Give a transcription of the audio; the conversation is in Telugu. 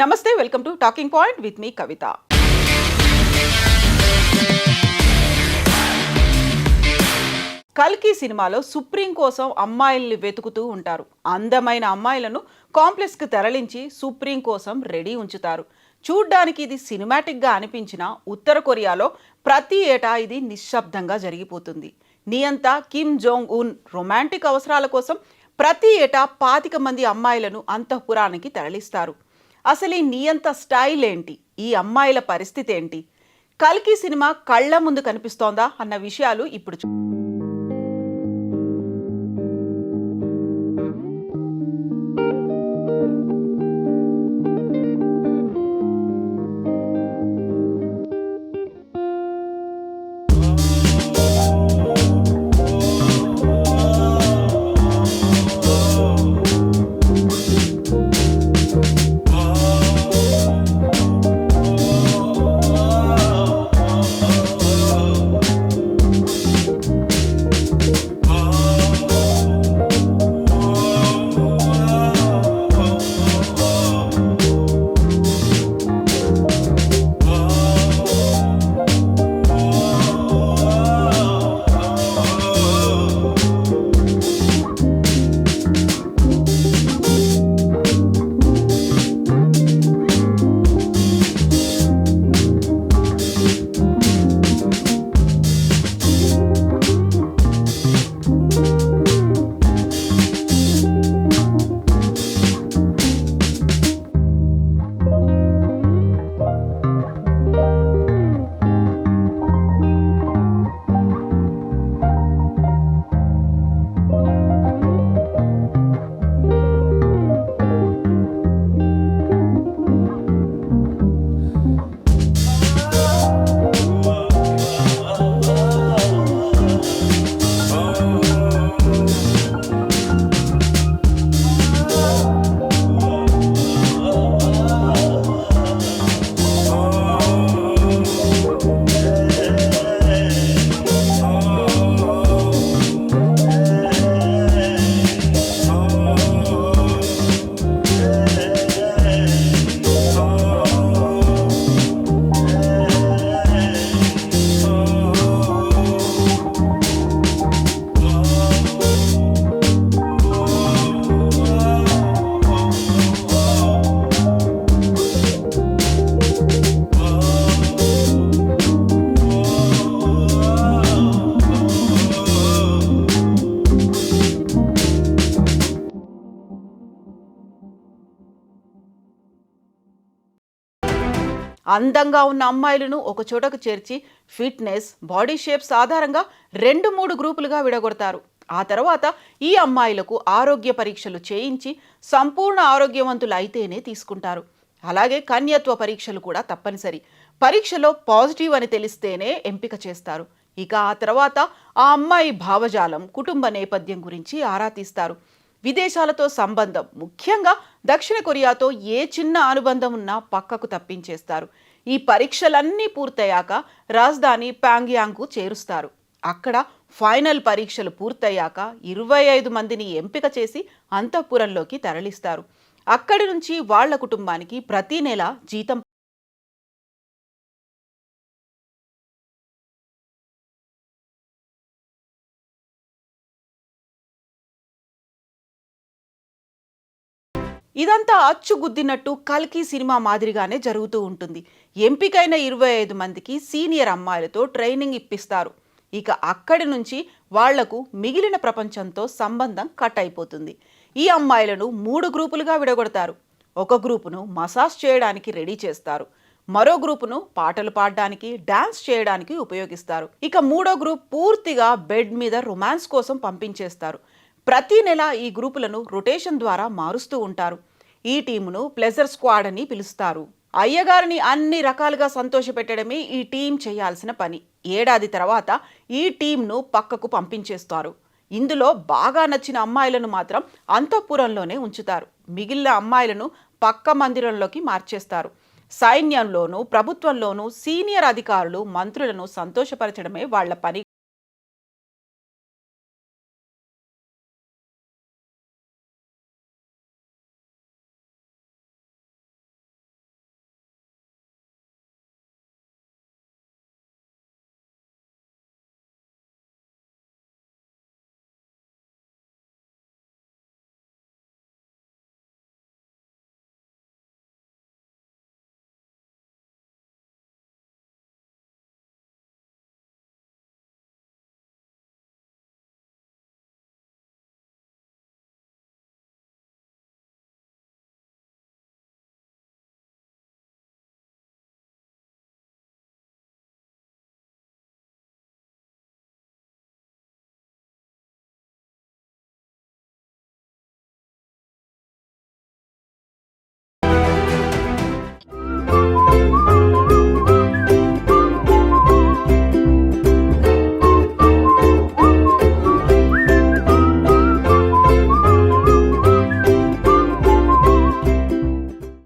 నమస్తే welcome to talking point with మీ కవిత. కల్కి సినిమాలో సుప్రీం కోసం అమ్మాయిల్ని వెతుకుతూ ఉంటారు. అందమైన అమ్మాయిలను కాంప్లెక్స్కి తరలించి సుప్రీం కోసం రెడీ ఉంచుతారు. చూడ్డానికి ఇది సినిమాటిక్గా అనిపించిన ఉత్తర కొరియాలో ప్రతి ఏటా ఇది నిశ్శబ్దంగా జరిగిపోతుంది. నియంత కిమ్ జోంగ్ ఉన్ రొమాంటిక్ అవసరాల కోసం ప్రతి ఏటా పాతిక మంది అమ్మాయిలను అంతఃపురానికి తరలిస్తారు. అసలు ఈ నీయంత స్టైల్ ఏంటి ఈ అమ్మాయిల పరిస్థితి ఏంటి కల్కి సినిమా కళ్ళ ముందు కనిపిస్తోందా? అన్న విషయాలు ఇప్పుడు చూ- అందంగా ఉన్న అమ్మాయిలను ఒక చోటకు చేర్చి ఫిట్నెస్ బాడీ షేప్స్ ఆధారంగా రెండు మూడు గ్రూపులుగా విడగొడతారు. ఆ తర్వాత ఈ అమ్మాయిలకు ఆరోగ్య పరీక్షలు చేయించి సంపూర్ణ ఆరోగ్యవంతులు అయితేనే తీసుకుంటారు. అలాగే కన్యత్వ పరీక్షలు కూడా తప్పనిసరి. పరీక్షలో పాజిటివ్ అని తెలిస్తేనే ఎంపిక చేస్తారు. ఇక ఆ తర్వాత ఆ అమ్మాయి భావజాలం కుటుంబ నేపథ్యం గురించి ఆరా తీస్తారు. విదేశాలతో సంబంధం. ముఖ్యంగా దక్షిణ కొరియాతో ఏ చిన్న అనుబంధం ఉన్నా పక్కకు తప్పించేస్తారు. ఈ పరీక్షలన్నీ పూర్తయ్యాక రాజధాని ప్యాంగ్యాంగ్కు చేరుస్తారు. అక్కడ ఫైనల్ పరీక్షలు పూర్తయ్యాక ఇరవై ఐదు మందిని ఎంపిక చేసి అంతఃపురంలోకి తరలిస్తారు. అక్కడి నుంచి వాళ్ళ కుటుంబానికి ప్రతి నెల జీతం ఇదంతా అచ్చుగుద్దినట్టు కల్కి సినిమా మాదిరిగానే జరుగుతూ ఉంటుంది. ఎంపికైన ఇరవై ఐదు మందికి సీనియర్ అమ్మాయిలతో ట్రైనింగ్ ఇప్పిస్తారు. ఇక అక్కడి నుంచి వాళ్ళకు మిగిలిన ప్రపంచంతో సంబంధం కట్ అయిపోతుంది. ఈ అమ్మాయిలను మూడు గ్రూపులుగా విడగొడతారు. ఒక గ్రూపును మసాజ్ చేయడానికి రెడీ చేస్తారు. మరో గ్రూపును పాటలు పాడడానికి డాన్స్ చేయడానికి ఉపయోగిస్తారు. ఇక మూడో గ్రూప్ పూర్తిగా బెడ్ మీద రొమాన్స్ కోసం పంపించేస్తారు. ప్రతి నెల ఈ గ్రూపులను రొటేషన్ ద్వారా మారుస్తూ ఉంటారు. ఈ టీమును ప్లెజర్ స్క్వాడ్ అని పిలుస్తారు. అయ్యగారిని అన్ని రకాలుగా సంతోషపెట్టడమే ఈ టీం చేయాల్సిన పని. ఏడాది తర్వాత ఈ టీంను పక్కకు పంపించేస్తారు. ఇందులో బాగా నచ్చిన అమ్మాయిలను మాత్రం అంతఃపురంలోనే ఉంచుతారు. మిగిలిన అమ్మాయిలను పక్క మందిరంలోకి మార్చేస్తారు. సైన్యంలోనూ ప్రభుత్వంలోనూ సీనియర్ అధికారులు మంత్రులను సంతోషపరచడమే వాళ్ళ పని.